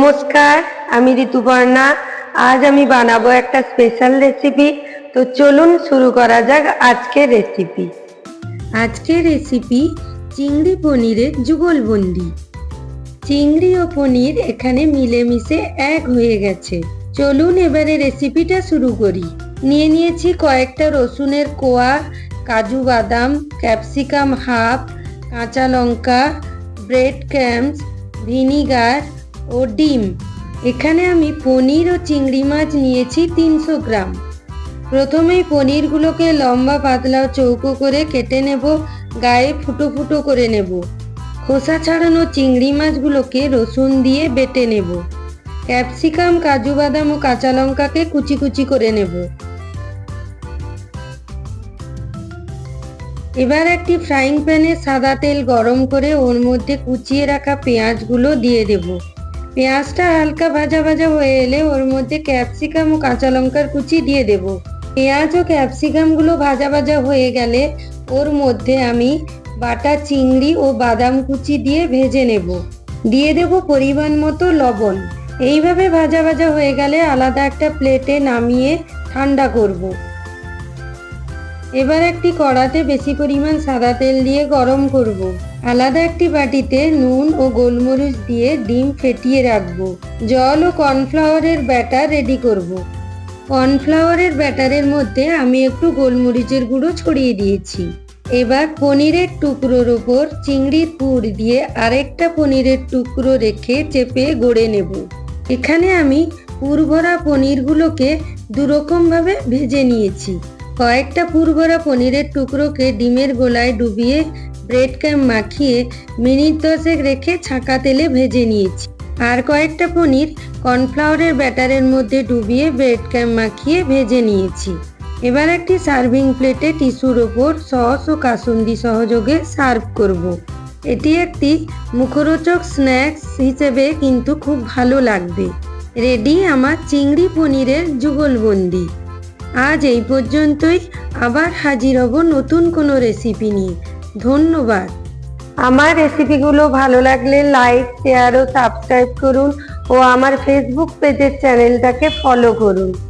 নমস্কার, আমি ঋতুপর্ণা। আজ আমি বানাবো একটা স্পেশাল রেসিপি তো চলুন শুরু করা যাক আজকের রেসিপি আজকের রেসিপি চিংড়ি পনিরের যুগলবন্দি চিংড়ি ও পনির এখানে মিলেমিশে এক হয়ে গেছে। চলুন এবারে রেসিপিটা শুরু করি। নিয়ে নিয়েছি কয়েকটা রসুনের কোয়া, কাজু বাদাম ক্যাপসিকাম হাফ কাঁচা লঙ্কা ব্রেড ক্যাম্পস ভিনিগার ও ডিম। এখানে আমি পনির ও চিংড়ি মাছ নিয়েছি তিনশো গ্রাম। প্রথমেই পনিরগুলোকে লম্বা পাতলা চৌকো করে কেটে নেব, গায়ে ফুটো ফুটো করে নেব। খোসা ছাড়ানো চিংড়ি মাছগুলোকে রসুন দিয়ে বেটে নেব। ক্যাপসিকাম, কাজু বাদাম ও কাঁচা লঙ্কাকে কুচি কুচি করে নেব। এবার একটি ফ্রাইং প্যানে সাদা তেল গরম করে ওর মধ্যে কুচিয়ে রাখা পেঁয়াজগুলো দিয়ে দেব। পেঁয়াজটা হালকা ভাজা ভাজা হয়ে এলে ওর মধ্যে ক্যাপসিকাম ও কাঁচা লঙ্কার কুচি দিয়ে দেব। পেঁয়াজ ও ক্যাপসিকামগুলো ভাজা ভাজা হয়ে গেলে ওর মধ্যে আমি বাটা চিংড়ি ও বাদাম কুচি দিয়ে ভেজে নেব। দিয়ে দেব পরিমাণ মতো লবণ। এইভাবে ভাজা ভাজা হয়ে গেলে আলাদা একটা প্লেটে নামিয়ে ঠান্ডা করব। এবার একটি কড়াতে বেশি পরিমাণ সাদা তেল দিয়ে গরম করব। আলাদা একটি বাটিতে নুন ও গোলমরিচ দিয়ে ডিম ফেটিয়ে রাখব জল ও কর্নফ্লাওয়ারের ব্যাটার রেডি করব। কর্নফ্লাওয়ারের ব্যাটারের মধ্যে আমি একটু গোলমরিচের গুঁড়ো ছড়িয়ে দিয়েছি এবার পনিরের টুকরোর ওপর চিংড়ির পুর দিয়ে আরেকটা পনিরের টুকরো রেখে চেপে গড়ে নেব এখানে আমি পুর ভরা পনিরগুলোকে দুরকমভাবে ভেজে নিয়েছি কয়েকটা পুরভরা পনিরের টুকরোকে ডিমের গোলায় ডুবিয়ে ব্রেড ক্যাম্প মাখিয়ে মিনিট দশেক রেখে ছাঁকা তেলে ভেজে নিয়েছি। আর কয়েকটা পনির কর্নফ্লাওয়ারের ব্যাটারের মধ্যে ডুবিয়ে ব্রেড ক্যাম্প মাখিয়ে ভেজে নিয়েছি। এবার একটি সার্ভিং প্লেটে টিস্যুর ওপর সস ও কাসুন্দি সহযোগে সার্ভ করব। এটি একটি মুখরোচক স্ন্যাক্স হিসেবে কিন্তু খুব ভালো লাগবে। রেডি আমার চিংড়ি পনিরের যুগলবন্দি। আজ এই পর্যন্তই। আবার হাজির হব নতুন কোনো রেসিপি নিয়ে। ধন্যবাদ। আমার রেসিপিগুলো ভালো লাগলে লাইক শেয়ার ও সাবস্ক্রাইব করুন ও আমার ফেসবুক পেজের চ্যানেলটাকে ফলো করুন।